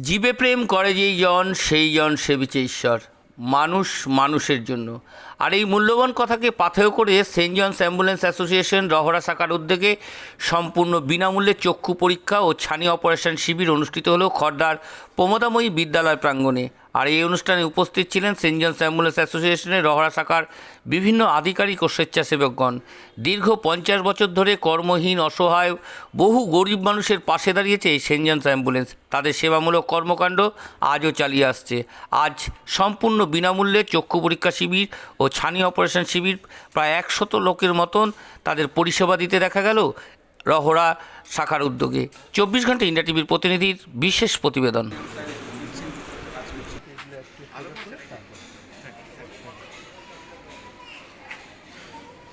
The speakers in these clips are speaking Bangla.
জীবে প্রেম করে যেই জন, সেই জন সেবিছে ঈশ্বর। মানুষ মানুষের জন্য। আর এই মূল্যবান কথাকে পাথেয় করে saint John's ambulance association Rahara শাখার উদ্যোগে সম্পূর্ণ বিনামূল্যে চক্ষু পরীক্ষা ও ছানি অপারেশন শিবির অনুষ্ঠিত হলো খর্দার প্রমোদাময়ী বিদ্যালয় প্রাঙ্গণে। আর এই অনুষ্ঠানে উপস্থিত ছিলেন সেন্ট জনস অ্যাম্বুলেন্স অ্যাসোসিয়েশনের রহরা শাখার বিভিন্ন আধিকারিক ও স্বেচ্ছাসেবকগণ। দীর্ঘ পঞ্চাশ বছর ধরে কর্মহীন, অসহায়, বহু গরিব মানুষের পাশে দাঁড়িয়েছে এই সেন্ট জনস অ্যাম্বুলেন্স। তাদের সেবামূলক কর্মকাণ্ড আজও চালিয়ে আসছে। আজ সম্পূর্ণ বিনামূল্যে চক্ষু পরীক্ষা শিবির ও ছানি অপারেশন শিবির প্রায় একশত লোকের মতন তাদের পরিষেবা দিতে দেখা গেল রহরা শাখার উদ্যোগে। চব্বিশ ঘণ্টা ইন্ডিয়া টিভির প্রতিনিধির বিশেষ প্রতিবেদন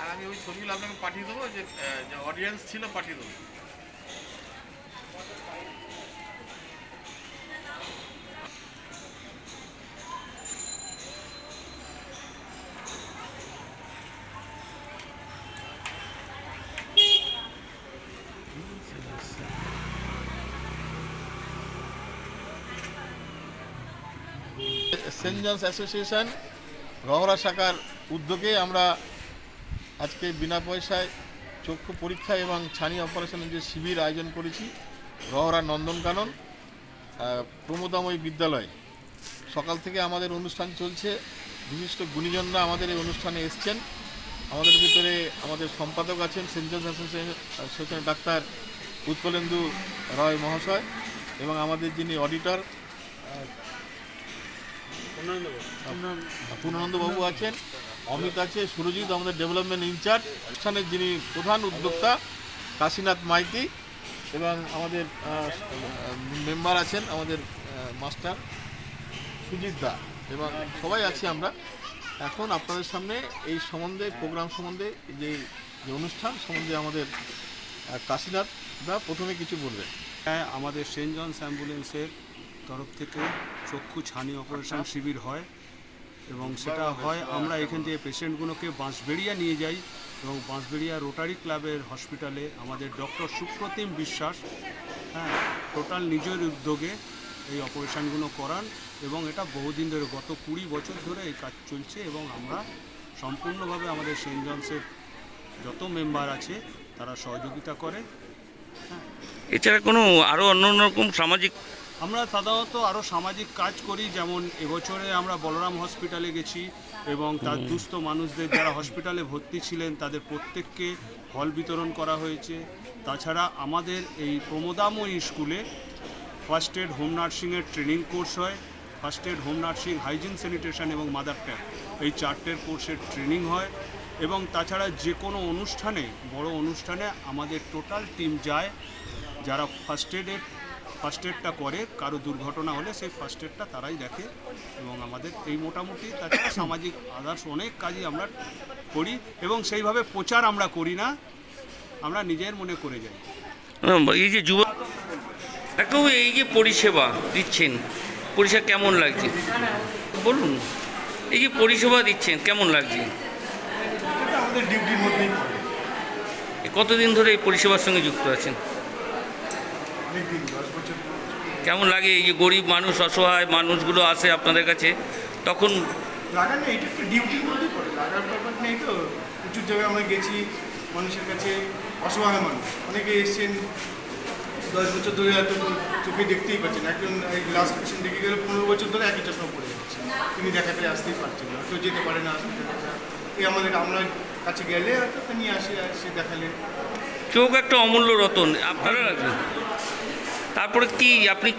আর আমি ওই ছবিগুলো আপনাকে পাঠিয়ে দেবো যে আহ, যে অডিয়েন্স ছিল পাঠিয়ে দেবো। সেন্ট জনস অ্যাসোসিয়েশন রহরা শাখার উদ্যোগে আমরা আজকে বিনা পয়সায় চক্ষু পরীক্ষা এবং ছানি অপারেশনের যে শিবির আয়োজন করেছি রহরা নন্দনকানন প্রমোদাময়ী বিদ্যালয় সকাল থেকে আমাদের অনুষ্ঠান চলছে বিশিষ্ট গুণীজনরা আমাদের এই অনুষ্ঠানে এসছেন আমাদের ভিতরে আমাদের সম্পাদক আছেন সেন্ট জনস অ্যাসোসিয়েশনের ডাক্তার উৎপলেন্দু রয় মহাশয় এবং আমাদের যিনি অডিটর পূর্ণানন্দ বাবু আছেন অমিত আছে সুরজিৎ আমাদের ডেভেলপমেন্ট ইনচার্জ অনুষ্ঠানের যিনি প্রধান উদ্যোক্তা কাশীনাথ মাইতি এবং আমাদের মেম্বার আছেন আমাদের মাস্টার সুজিত দা এবং সবাই আছি আমরা। এখন আপনাদের সামনে এই সম্বন্ধে প্রোগ্রাম সম্বন্ধে যে যে অনুষ্ঠান সম্বন্ধে আমাদের কাশীনাথ দা প্রথমে কিছু বলবেন। হ্যাঁ আমাদের সেন্ট জনস অ্যাম্বুলেন্সের তরফ থেকে চক্ষু ছানি অপারেশন শিবির হয়। এবং সেটা হয় আমরা এখান থেকে পেশেন্টগুলোকে বাঁশবেড়িয়া নিয়ে যাই এবং বাঁশবেড়িয়া রোটারি ক্লাবের হসপিটালে আমাদের ডক্টর সুপ্রতিম বিশ্বাস হ্যাঁ টোটাল নিজের উদ্যোগে এই অপারেশানগুলো করান এবং এটা বহুদিন ধরে, গত কুড়ি বছর ধরে এই কাজ চলছে এবং আমরা সম্পূর্ণভাবে আমাদের সেন্ট জনসের যত মেম্বার আছে তারা সহযোগিতা করে। এছাড়া কোনো আরও অন্য অন্য রকম সামাজিক আমরা সাধারণত আরও সামাজিক কাজ করি যেমন এবছরে আমরা বলরাম হসপিটালে গেছি এবং তার দুস্থ মানুষদের যারা হসপিটালে ভর্তি ছিলেন তাদের প্রত্যেককে হল বিতরণ করা হয়েছে। তাছাড়া আমাদের এই প্রমোদাময়ী স্কুলে ফার্স্ট এড হোম নার্সিংয়ের ট্রেনিং কোর্স হয়। First aid home nursing hygiene sanitation এবং মাদার ট্যাপ এই চারটের কোর্সের ট্রেনিং হয়। এবং তাছাড়া যে কোনো অনুষ্ঠানে বড় অনুষ্ঠানে আমাদের টোটাল টিম যায় যারা ফার্স্ট এডের ফার্স্ট এডটা করে কারও দুর্ঘটনা হলে সেই ফার্স্ট এডটা তারাই দেখে এবং আমাদের এই মোটামুটি তাছাড়া সামাজিক আদার্স অনেক কাজই আমরা করি এবং সেইভাবে প্রচার আমরা করি না আমরা নিজের মনে করে যাই। এই যে যুব ডাক্তারবাবু এই যে পরিষেবা দিচ্ছেন পরিষেবা কেমন লাগছে? বলুন এই যে পরিষেবা দিচ্ছেন কেমন লাগছে? আমাদের ডিউটির মধ্যেই কতদিন ধরে এই পরিষেবার সঙ্গে যুক্ত আছেন অনেক দিন দশ বছর কেমন লাগে এই যে গরিব মানুষ অসহায় মানুষগুলো আসে আপনাদের কাছে? তখন এটা একটা ডিউটির পড়ে। লাগার ব্যাপার নেই তো। প্রচুর জায়গায় আমরা গেছি মানুষের কাছে অসহায় মানুষ। অনেকে এসছেন দশ বছর ধরে চোখে দেখতেই পাচ্ছেন। একজন এই লাস্ট পেশেন্ট দেখে গেলে পনেরো বছর ধরে একই চশমা পড়ে যাচ্ছে তিনি দেখাতে আসতেই পারছেন না। কেউ যেতে পারে না এই আমাদের আমরা কাছে গেলে হয়তো তা নিয়ে আসে সে চোখ একটা অমূল্য রতন। আপনারা তারপরে কি আপনি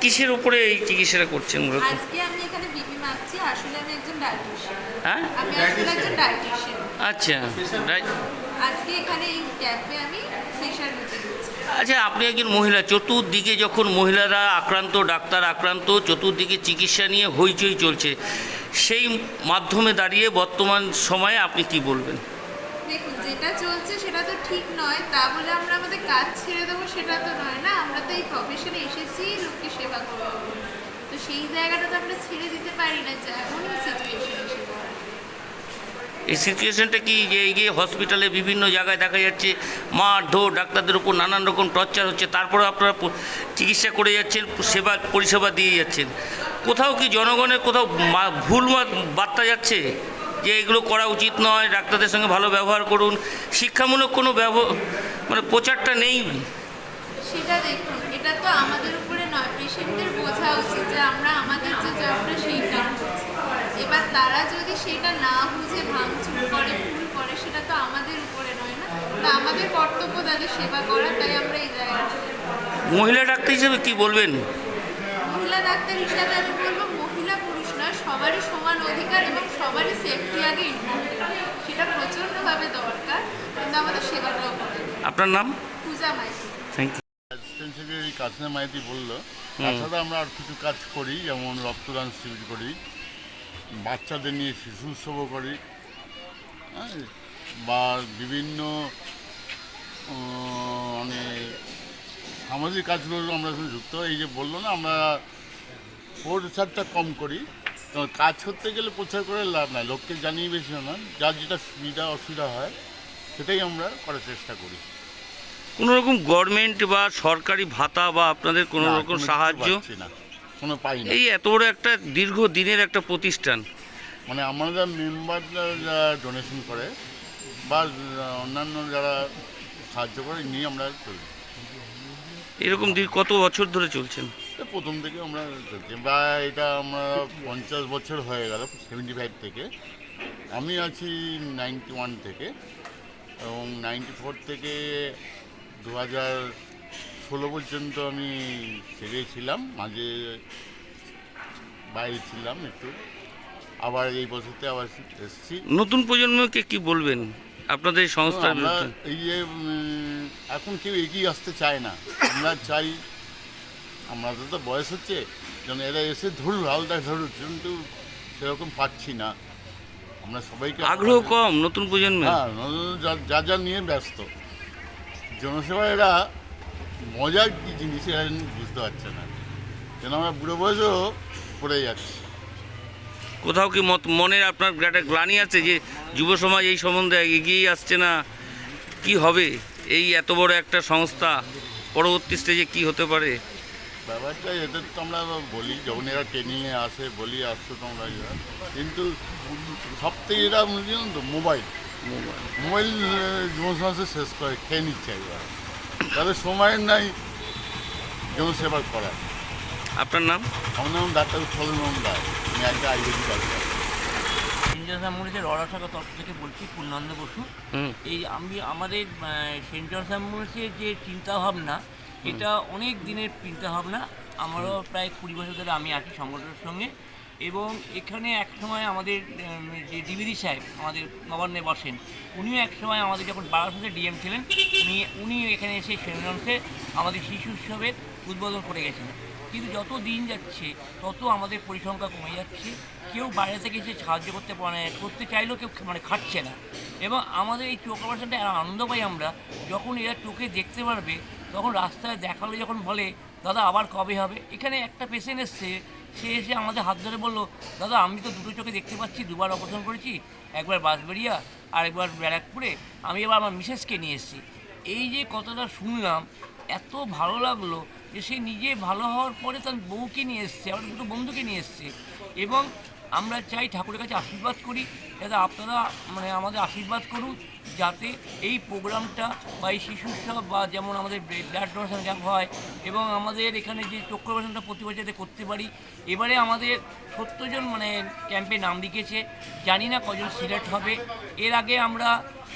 কিসের উপরে এই চিকিৎসাটা করছেন মূলত আজকে আমি এখানে বিপি মাখছি আসলে আমি একজন ডায়েটিশিয়ান হ্যাঁ? আমি আসলে একজন ডায়েটিশিয়ান আচ্ছা আজকে এখানে এই ক্যাম্পে আমি দিচ্ছি আচ্ছা আপনি একজন মহিলা চতুর্দিকে যখন মহিলারা আক্রান্ত ডাক্তার আক্রান্ত চতুর্দিকে চিকিৎসা নিয়ে হইচই চলছে সেই মাধ্যমে দাঁড়িয়ে বর্তমান সময়ে আপনি কি বলবেন? দেখুন, যেটা চলছে সেটা তো ঠিক নয়, তা বলে আমরা আমাদের কাজ ছেড়ে দেবো সেটা তো নয় না? আমরা তো এই প্রফেশনে এসেছি, লোককে সেবা করব। তো সেই জায়গাটা তো আমরা ছেড়ে দিতে পারি না, যে এমনই সিচুয়েশন এই সিচুয়েশনটা কি, যে এই যে হসপিটালে বিভিন্ন জায়গায় দেখা যাচ্ছে মারধর ডাক্তারদের উপর নানান রকম টর্চার হচ্ছে তারপরে আপনারা চিকিৎসা করে যাচ্ছেন, সেবা, পরিষেবা দিয়ে যাচ্ছেন। কোথাও কি জনগণের কোথাও ভুল বার্তা যাচ্ছে? যে এগুলো করা উচিত নয় ডাক্তারদের সঙ্গে ভালো ব্যবহার করুন। শিক্ষামূলক কোনো ব্যব মানে প্রচারটা নেই। সেটা দেখুন এটা তো আমাদের উপরে নয় পেশেন্টদের বোঝা উচিত যে আমরা আমাদের যে জবটা সেইটা এবার তারা যদি সেটা না বুঝে ভাঙচুর করে ভুল করে সেটা তো আমাদের উপরে নয় না? তা আমাদের কর্তব্য তাদের সেবা করা তাই আমরা এই জায়গাটা মহিলা ডাক্তার হিসেবে কি বলবেন? মহিলা ডাক্তার হিসাবে আমি বলব মহিলা পুরুষ না সবারই সমান অধিকার সেফটি আগে সেটা প্রচণ্ডভাবে দরকার কিন্তু আমাদের সেবাটাও করে। আপনার নাম? Puja Maity. Thank you assistant Maity বলল তাছাড়া আমরা আর কিছু কাজ করি যেমন রক্তদান শিবির করি বাচ্চাদের নিয়ে শিশু উৎসবও করি হ্যাঁ বা বিভিন্ন মানে সামাজিক কাজগুলো আমরা যুক্ত এই যে বলল না আমরা প্রচারটা কম করি তো কাজ করতে গেলে প্রচার করে লাভ নাই লোককে জানিয়ে বেশি না যার যেটা সুবিধা অসুবিধা হয় সেটাই আমরা করার চেষ্টা করি। কোনো রকম গভর্নমেন্ট বা সরকারি ভাতা বা আপনাদের কোনো রকম সাহায্য? না কোনো পাই না। এই এত বড় একটা দীর্ঘ দিনের একটা প্রতিষ্ঠান। মানে আমাদের মেম্বাররা যারা ডোনেশন করে বা অন্যান্য যারা সাহায্য করে নিয়ে আমরা চলি। এরকম কত বছর ধরে চলছেন? প্রথম থেকে আমরা চলছি। বা এটা আমরা পঞ্চাশ বছর হয়ে গেল সেভেন্টি ফাইভ থেকে। আমি আছি নাইনটি ওয়ান থেকে এবং নাইনটি ফোর থেকে দু হাজার ষোলো পর্যন্ত আমি সেরে ছিলাম। মাঝে বাইরে ছিলাম একটু। আবার এই বছরতে আবার এসেছি। নতুন প্রজন্মকে কি বলবেন? আপনাদের সংস্থার আমরা এই যে এখন কেউ এগিয়ে আসতে চায় না। আমরা চাই আমাদের তো বয়স হচ্ছে যেন এরা এসে ধরুক হালটা ধরুক কিন্তু সেরকম পাচ্ছি না। আমরা সবাইকে আগ্রহ কম নতুন প্রজন্মের? হ্যাঁ যা যা নিয়ে ব্যস্ত। জনসেবা এরা মজার কি জিনিস এরা বুঝতে পারছে না। যেন আমরা বুড়ো বয়সেও পড়ে যাচ্ছি। কোথাও কি মত মনের আপনার একটা গ্লানি আছে যে যুব সমাজ এই সম্বন্ধে এগিয়ে আসছে না? কি হবে? এই এত বড় একটা সংস্থা পরবর্তী স্টেজে কি হতে পারে? ব্যাপারটা এদের তো আমরা বলি যখন এরা ট্রেনিংয়ে আসে বলি আসছো তোমরা এরা। কিন্তু সব থেকে এরা জানো তো মোবাইল মোবাইল জীবন সমাজে শেষ করে খেয়ে নিচ্ছে একবার তাদের সময় নাই জনসেবা করার। আপনার নাম? আমার নাম ডাক্তার উৎফলন রায়। আমি একটা আয়ুর্বেদিক ডাক্তার। অ্যাম্বুলেন্সের রড়াশাখা তরফ থেকে বলছি পূর্ণানন্দ বসু। এই আমি আমাদের সেন্ট জর্জ অ্যাম্বুলেন্সের যে চিন্তাভাবনা এটা অনেক দিনের চিন্তাভাবনা আমারও প্রায় কুড়ি বছর ধরে আমি আছি সংগঠনের সঙ্গে। এবং এখানে এক সময় আমাদের যে ডিবিডি সাহেব আমাদের নবান্নে বসেন উনিও এক সময় আমাদের যখন বারাসাতে ডিএম ছিলেন উনি উনি এখানে এসে সেন্ট জর্জে আমাদের শিশু উৎসবের উদ্বোধন করে গেছেন কিন্তু যত দিন যাচ্ছে, তত আমাদের পরিসংখ্যা কমে যাচ্ছে। কেউ বাইরে থেকে এসে সাহায্য করতে মানে করতে চাইলেও কেউ মানে খাচ্ছে না। এবং আমাদের এই চোখ অপারেশনটা আনন্দ পাই আমরা, যখন এরা চোখে দেখতে পারবে, তখন রাস্তায় দেখালে যখন বলে, দাদা, আবার কবে হবে? এখানে একটা পেশেন্ট এসছে, সে এসে আমাদের হাত ধরে বলল, দাদা, আমি তো দুটো চোখে দেখতে পাচ্ছি, দুবার অপারেশন করেছি, একবার বাঁশবেড়িয়া আর একবার ব্যারাকপুরে, আমি এবার আমার মিসেসকে নিয়ে এসেছি। এই যে কথাটা শুনলাম এত ভালো লাগল যে সে নিজে ভালো হওয়ার পরে তার বউকে নিয়ে এসছে, আমার দুটো বন্ধুকে নিয়ে এসছে। এবং আমরা চাই ঠাকুরের কাছে আশীর্বাদ করি। যাতে আপনারা মানে আমাদের আশীর্বাদ করুন যাতে এই প্রোগ্রামটা বা এই শিশু উৎসব বা যেমন আমাদের ব্লাড ডোনেশন ক্যাম্প হয় এবং আমাদের এখানে যে চক্র অপারেশনটা প্রতি বছর যাতে করতে পারি, এবারে আমাদের সত্তর জন মানে ক্যাম্পে নাম লিখেছে। জানি না কজন সিলেক্ট হবে। এর আগে আমরা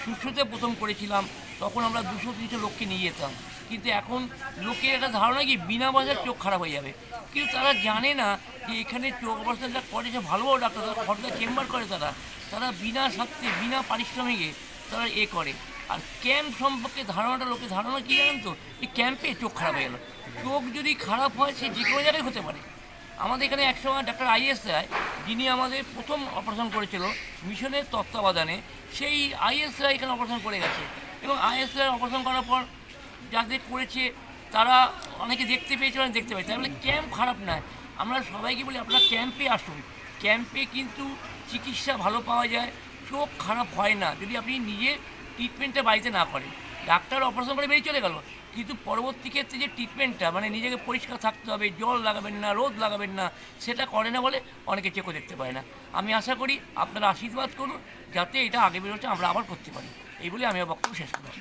সুস্থতে প্রথম করেছিলাম, তখন আমরা দুশো তিনশো লোককে নিয়ে যেতাম। কিন্তু এখন লোকের একটা ধারণা কি বিনা পয়সার চোখ খারাপ হয়ে যাবে। কিন্তু তারা জানে না যে এখানে চোখ অপারেশন যা করে সে ভালো ডাক্তার, তারা খরচা চেম্বার করে তারা। তারা বিনা স্বার্থে, বিনা পারিশ্রমিকে তারা এ করে। আর ক্যাম্প সম্পর্কে ধারণাটা, লোকের ধারণা কী জানেন তো? যে ক্যাম্পে চোখ খারাপ হয়ে গেল। চোখ যদি খারাপ হয়, সে যে কোনো জায়গায় হতে পারে। আমাদের এখানে একসময় ডাক্তার আইএস রায়, যিনি আমাদের প্রথম অপারেশন করেছিল মিশনের তত্ত্বাবধানে, সেই আইএস রায় এখানে অপারেশন করে গেছে। এবং আইএস রায় অপারেশন করার পর যাদের করেছে, তারা অনেকে দেখতে পেয়েছে, অনেকে দেখতে পেয়েছে তাহলে ক্যাম্প খারাপ নয়। আমরা সবাইকে বলি, আপনারা ক্যাম্পে আসুন। ক্যাম্পে কিন্তু চিকিৎসা ভালো পাওয়া যায়, চোখ খারাপ হয় না। যদি আপনি নিজে ট্রিটমেন্টটা বাড়িতে না করেন, ডাক্তার অপারেশন করে বেরিয়ে চলে গেল, কিন্তু পরবর্তী ক্ষেত্রে যে ট্রিটমেন্টটা মানে নিজেকে পরিষ্কার থাকতে হবে, জল লাগাবেন না, রোদ লাগাবেন না, সেটা করে না বলে অনেকে চেকও দেখতে পায় না। আমি আশা করি আপনারা আশীর্বাদ করুন, যাতে এটা আগে বেরোচ্ছে, আমরা আবার করতে পারি। এই বলে আমি বক্তব্য শেষ করছি।